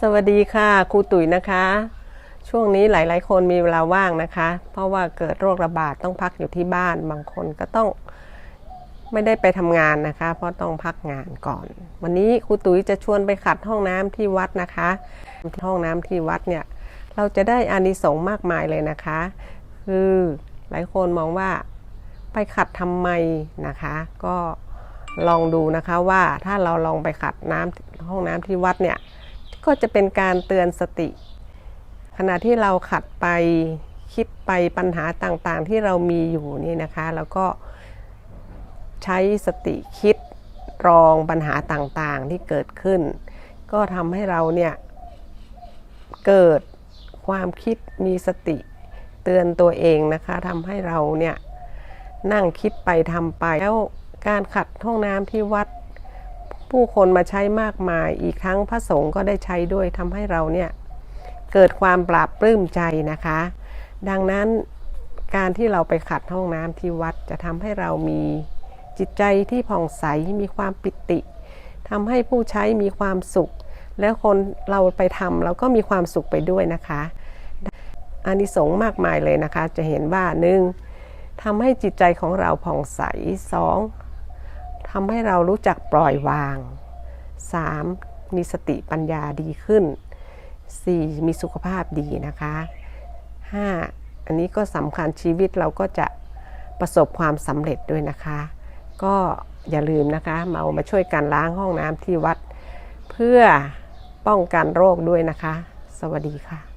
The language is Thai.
สวัสดีค่ะครูตุ๋ยนะคะ ช่วงนี้หลาย ๆ คนมีเวลาว่างนะคะ เพราะว่าเกิดโรคระบาดต้องพักอยู่ที่บ้านบางคนก็ต้องไม่ได้ไปทำงานนะคะ เพราะต้องพักงานก่อน วันนี้ครูตุ๋ยจะชวนไปขัดห้องน้ำที่วัดนะคะห้องน้ำที่วัดเนี่ยเราจะได้อานิสงส์มากมายเลยนะคะ คือหลายคนมองว่าไปขัดทำไมนะคะ ก็ลองดูนะคะว่าถ้าเราลองไปขัดน้ำห้องน้ำที่วัดเนี่ย ก็จะเป็นการเตือนสติ ขณะที่เราขัดไปคิดไปปัญหาต่างๆที่เรามีอยู่นี่นะคะ แล้วก็ใช้สติคิดรองปัญหาต่างๆที่เกิดขึ้น ก็ทำให้เราเนี่ย เกิดความคิดมีสติเตือนตัวเองนะคะทำให้เราเนี่ยนั่งคิดไปทำไปแล้วการขัดห้องน้ำที่วัด ผู้คนมาใช้มากมายอีกทั้งพระสงฆ์ก็ได้ใช้ด้วยทำให้เราเนี่ยเกิดความปราบปลื้มใจนะคะ ดังนั้นการที่เราไปขัดห้องน้ำที่วัดจะทำให้เรามีจิตใจที่ผ่องใสมีความปิติทำให้ผู้ใช้มีความสุข แล้วคนเราไปทำเราก็มีความสุขไปด้วยนะคะอานิสงส์มากมายเลยนะคะ จะเห็นว่าหนึ่งทำให้จิตใจของเราผ่องใสสอง ทำให้เรารู้จักปล่อยวาง 3. มีสติปัญญาดีขึ้น 4. มีสุขภาพดีนะคะ 5. อันนี้ก็สำคัญชีวิตเราก็จะประสบความสำเร็จด้วยนะคะ ก็อย่าลืมนะคะมาเอามาช่วยกันล้างห้องน้ำที่วัด เพื่อป้องกันโรคด้วยนะคะ สวัสดีค่ะ